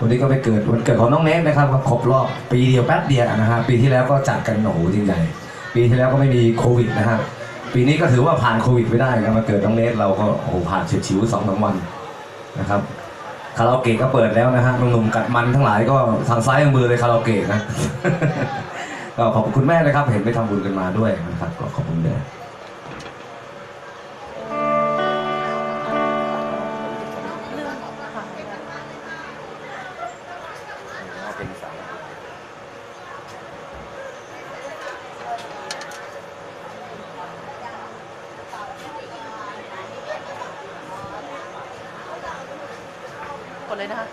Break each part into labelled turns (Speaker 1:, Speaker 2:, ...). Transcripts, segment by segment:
Speaker 1: วันนี้ก็ไปเกิดวันเกิดของน้องเนทนะครับครบรอบปีเดียวแป๊บเดียวนะฮะปีที่แล้วก็จัดกันโหนูจริงใหญ่ปีที่แล้วก็ไม่มีโควิดนะฮะปีนี้ก็ถือว่าผ่านโควิดไปได้นะมาเกิดน้องเนทเราก็โอ้โหผ่านเฉียดฉิวสองสามวันนะครับคาราโอเกะก็เปิดแล้วนะฮะหนุ่มๆกัดมันทั้งหลายก็ทางซ้ายทางมือเลยคาราโอเกะนะก็ขอบคุณแม่นะครับเห็นไปทำบุญกันมาด้วยนะครับก็ขอบคุณแม่
Speaker 2: ก ดเลยนะคะ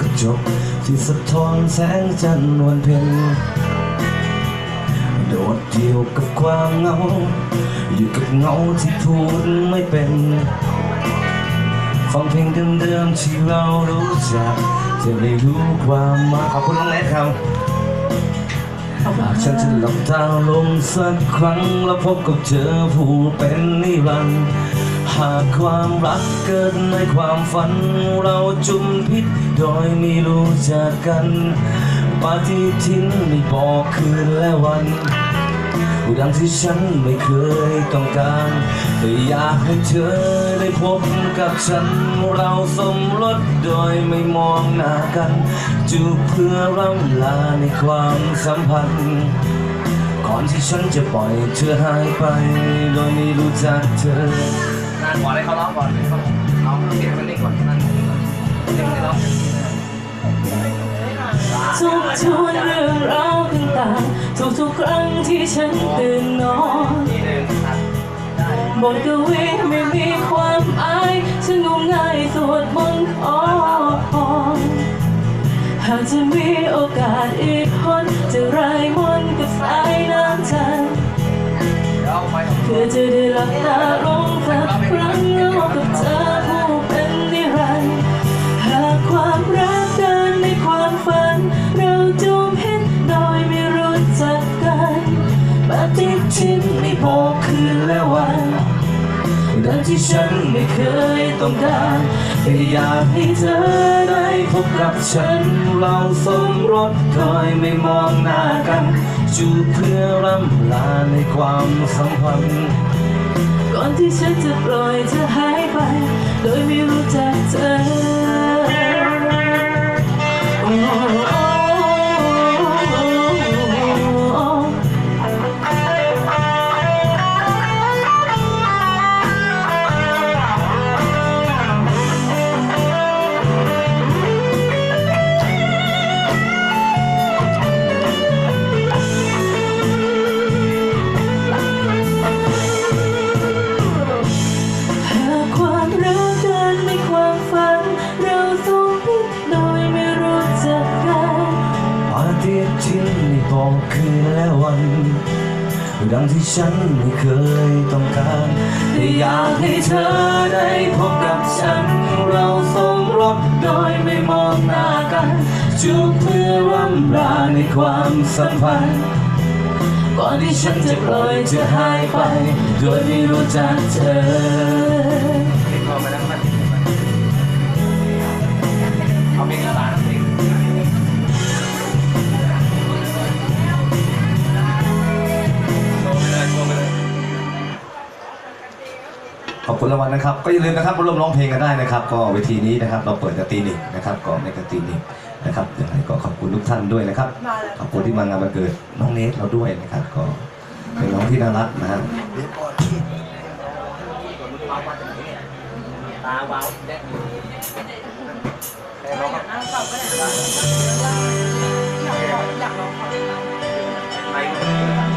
Speaker 3: ก
Speaker 1: ระจก ที่สะท้อนแสงจันทร์วันเพ็ญโดดเดี่ยวกับความเหงา อยู่กับเงาที่พูดไม่เป็นฟังเพลงเดิมๆที่เรารู้จักจะไม่รู้ความหมายขอบคุณน้องเนทครับ
Speaker 3: ขอบคุณ
Speaker 1: หาก
Speaker 3: ค่ะ
Speaker 1: ฉันจะหลับตาลงสักครั้ง แล้วพบกับเธอผู้เป็นนิรันดร์ หากความรักเกิดในความฝัน เราจุมพิษโดยไม่รู้จักกัน ปาฏิทินไม่บอกคืนและวันดังที่ฉันไม่เคยต้องการแต่อยากให้เธอได้พบกับฉัน เราสมรสโดยไม่มองหน้ากัน จูบเพื่อร่ำลาในความสัมพันธ์ก่อนที่ฉันจะปล่อยเธอหายไป โดยไม่รู้จักเธอา
Speaker 4: นก่อนให้เขาร้องก่อนให้เขาเอาเสียงมันนิ่งก่อนนั่นก่อนเสียงที่ร้อง
Speaker 3: ทบทวนเรื่องราวต่างๆทุกๆครั้งที่ฉันตื่นนอน
Speaker 4: ทีหนึ่งครับได้
Speaker 3: บทกวีไม่มีความอายฉันงมงายสวดมนต์ขอพรหากจะมีโอกาสอีกคนจะรายมนต์กับสายน้ำใจ
Speaker 4: เดี๋ยวเพื่
Speaker 3: อจะได้หลับตา ทินไม่บอกคืนและวันดังที่ฉันไม่เคยต้องการแต่อยากให้เธอได้พบกับฉันเราสมรสโดยไม่มองหน้ากันจูบเพื่อร่ำลาในความสัมพันธ์ก่อนที่ฉันจะปล่อยเธอหายไป โดยไม่รู้จักเธอ อกคืน
Speaker 1: และวัน ดังที่ฉันไม่เคยต้องการแต่อยากให้เธอได้พบกับฉัน เราสมรสโดยไม่มองหน้ากันจูบเพื่อร่ำลาในความสัมพันธ์ก่อนที่ฉันจะปล่อยเธอหายไป โดยไม่รู้จักเธอ อบคุณรางวัลนะครับ ก็อย่าลืมนะครับมาร่วมร้องเพลงกันได้นะครับ ก็เวทีนี้นะครับ เราเปิดกันตีหนึ่งนะครับก็ในกันตีหนึ่งนะครับยังไงก็ขอบคุณทุกท่านด้วยนะครับ ขอบคุณที่มางานวันเกิดน้องเนทเราด้วยนะครับ ก็เป็นน้องที่น่ารักนะฮะ
Speaker 4: ตาวาวแดงแต่เราก็
Speaker 2: นั่งฟังก็ได้อยากลองอยากลองฟัง
Speaker 4: ไม่